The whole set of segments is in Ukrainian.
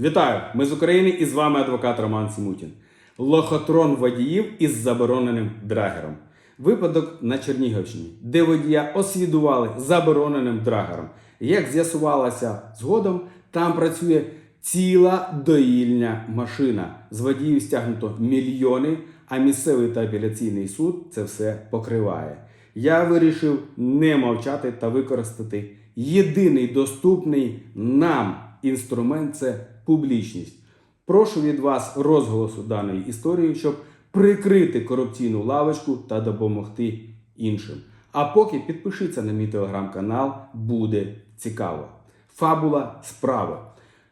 Вітаю! Ми з України і з вами адвокат Роман Сімутін. Лохотрон водіїв із забороненим драгером. Випадок на Чернігівщині, де водія освідували забороненим драгером. Як з'ясувалося згодом, там працює ціла доїльня машина. З водіїв стягнуто мільйони, а місцевий та апеляційний суд це все покриває. Я вирішив не мовчати та використати єдиний доступний нам інструмент це публічність. Прошу від вас розголосу даної історії, щоб прикрити корупційну лавочку та допомогти іншим. А поки підпишіться на мій телеграм-канал, буде цікаво. Фабула справи.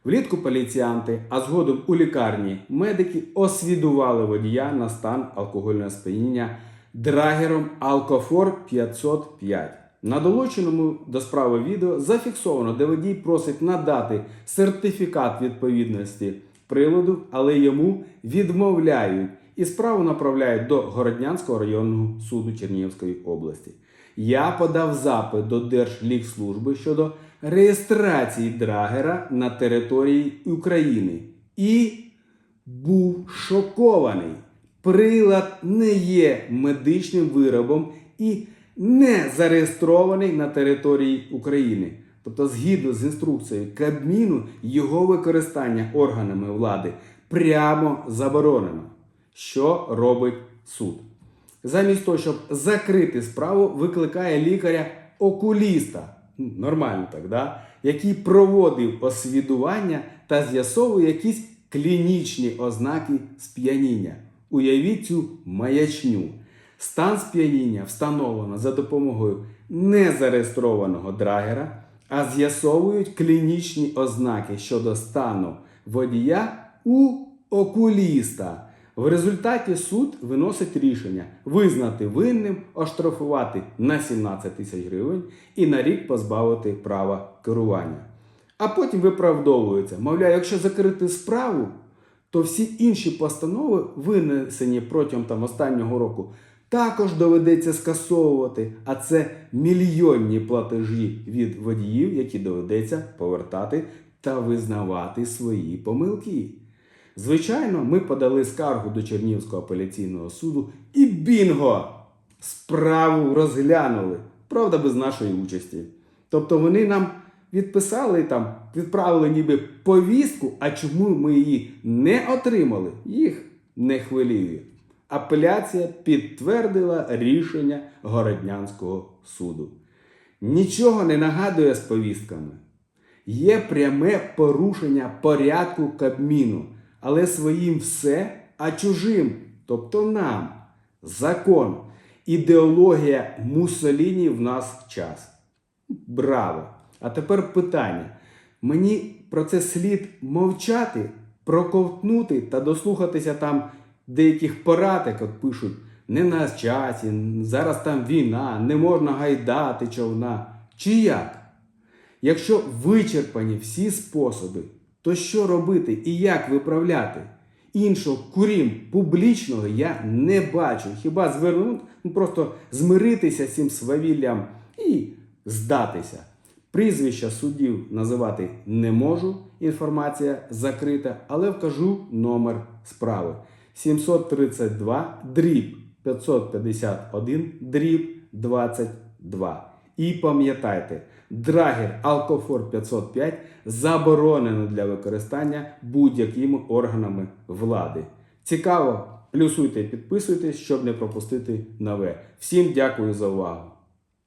Влітку поліціянти, а згодом у лікарні медики освідували водія на стан алкогольного сп'яніння драгером Алкофор 505. На долученому до справи відео зафіксовано, де водій просить надати сертифікат відповідності приладу, але йому відмовляють і справу направляють до Городнянського районного суду Чернігівської області. Я подав запит до Держлікслужби щодо реєстрації драгера на території України і був шокований. Прилад не є медичним виробом і не зареєстрований на території України. Тобто, згідно з інструкцією Кабміну, його використання органами влади прямо заборонено. Що робить суд? Замість того, щоб закрити справу, викликає лікаря-окуліста. Нормально так, да? який проводив освідування та з'ясовує якісь клінічні ознаки сп'яніння. Уявіть цю маячню. Стан сп'яніння встановлено за допомогою незареєстрованого драгера, а з'ясовують клінічні ознаки щодо стану водія у окуліста. В результаті суд виносить рішення визнати винним, оштрафувати на 17 тисяч гривень і на рік позбавити права керування. А потім виправдовується. Мовляв, якщо закрити справу, то всі інші постанови, винесені протягом там, останнього року, також доведеться скасовувати. А це мільйонні платежі від водіїв, які доведеться повертати та визнавати свої помилки. Звичайно, ми подали скаргу до Чернігівського апеляційного суду і бінго! Справу розглянули. Правда, без нашої участі. Тобто вони нам відписали там, відправили ніби повістку, а чому ми її не отримали, їх не хвилює. Апеляція підтвердила рішення Городнянського суду. Нічого не нагадує з повістками. Є пряме порушення порядку Кабміну, але своїм все, а чужим, тобто нам. Закон, ідеологія Муссоліні в нас час. Браво! А тепер питання. Мені про це слід мовчати, проковтнути та дослухатися там деяких порад, як от пишуть, не на часі, зараз там війна, не можна гайдати човна. Чи як? Якщо вичерпані всі способи, то що робити і як виправляти? Іншого курім публічного я не бачу. Хіба звернути, ну просто змиритися цим свавіллям і здатися. Прізвища суддів називати не можу, інформація закрита, але вкажу номер справи. 732 дріб 551 дріб 22. І пам'ятайте, драгер Алкофор 505 заборонено для використання будь-якими органами влади. Цікаво? Плюсуйте, і підписуйтесь, щоб не пропустити нове. Всім дякую за увагу!